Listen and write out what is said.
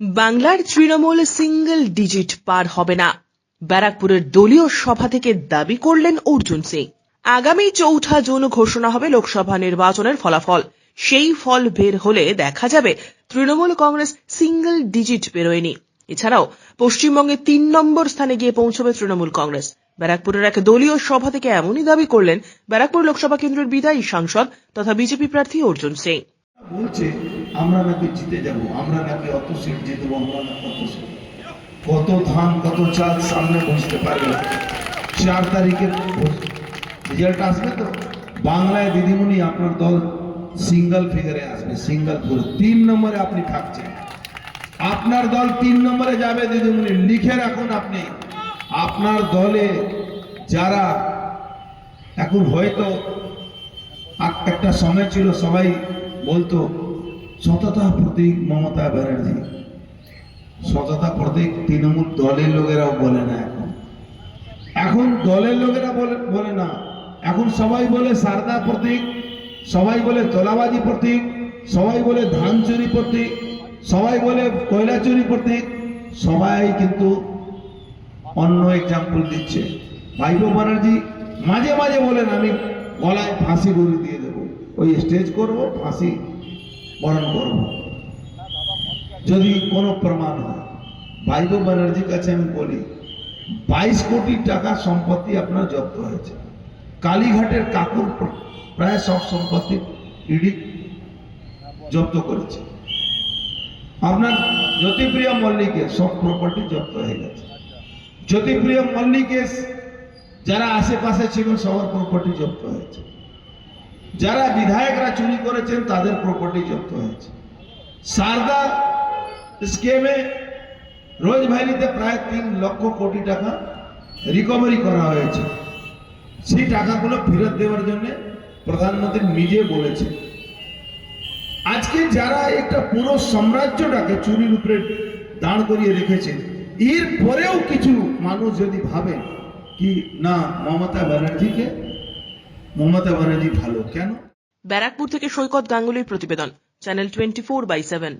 বাংলার Trinamool single digit পার হবে না। ব্যারাকপুরের দলীয় সভা থেকে দাবি করলেন অর্জুন সিং। আগামী চৌঠা জুন ঘোষণা হবে লোকসভা নির্বাচনের ফলাফল। সেই ফল বের হলে দেখা যাবে তৃণমূল কংগ্রেস সিঙ্গেল ডিজিট বেরোয়নি। এছাড়াও পশ্চিমবঙ্গে তিন নম্বর স্থানে গিয়ে পৌঁছবে তৃণমূল কংগ্রেস। ব্যারাকপুরের এক দলীয় সভা থেকে এমনই দাবি করলেন ব্যারাকপুর লোকসভা কেন্দ্রের বিদায়ী সাংসদ তথা বিজেপি প্রার্থী অর্জুন সিং। বলছে, আমরা নাকি জিতে যাব, আমরা নাকি অত সিট জিতবো, আমরা নাকি অত সিট কত ধান, কত চাল সামনে বুঝতে পারবে চার তারিখে রেজাল্ট আসবে তো? বাংলায় দিদিমণি আপনার দল সিঙ্গেল ফিগারে আসবে, সিঙ্গেল করে। তিন নম্বরে আপনি থাকছেন। আপনার দল তিন নম্বরে যাবে দিদিমণি, লিখে রাখুন আপনি। আপনার দলে যারা, এখন হয়তো একটা সময় ছিল, সবাই বলতো, সততা প্রতীক মমতা ব্যানার্জি। সততা প্রতীক তৃণমূল দলের লোকেরাও বলে না এখন। এখন দলের লোকেরা বলে বলে না। এখন সবাই বলে সারদা প্রতীক, সবাই বলে তোলাবাজি প্রতীক, সবাই বলে ধান চুরি প্রতীক, সবাই বলে কয়লা চুরি প্রতীক। সবাই কিন্তু অন্য এক্সাম্পল দিচ্ছে। ভাইবো ব্যানার্জি মাঝে মাঝে বলেন, আমি গলায় ফাঁসি গুলি দিয়ে দেবো। ওই স্টেজ করব, ফাঁসি বরণ করব। যদি কোনো প্রমাণ হয় ভাইবো ব্যানার্জির কাছে আমি বলি, বাইশ কোটি টাকা সম্পত্তি আপনার জব্দ হয়েছে। কালীঘাটের কাকুর প্রায় সব সম্পত্তি ইডি জব্দ করেছে। আপনার জ্যোতিপ্রিয় মল্লিকের সব প্রপার্টি জব্দ হয়ে গেছে। জ্যোতিপ্রিয় মল্লিকের যারা আশেপাশে ছিল সবার প্রপার্টি জব্দ হয়েছে। যারা বিধায়করা চুরি করেছেন, তাদের প্রপার্টি জব্দ হয়েছে। সারদা স্কেমে রোজ ভ্যালিতে প্রায় তিন লক্ষ কোটি টাকা রিকভারি করা হয়েছে। সেই টাকাগুলো ফেরত দেওয়ার জন্য প্রধানমন্ত্রী নিজে বলেছে আজকে যারা একটা পুরো সাম্রাজ্যটাকে চুরির উপরে দাঁড় করিয়ে রেখেছে এর পরেও কিছু মানুষ যদি ভাবে কি, না, মমতা ব্যানার্জিকে মমতা ব্যানার্জি ভালো কেন? ব্যারাকপুর থেকে সৈকত গাঙ্গুলির প্রতিবেদন channel twenty four by seven.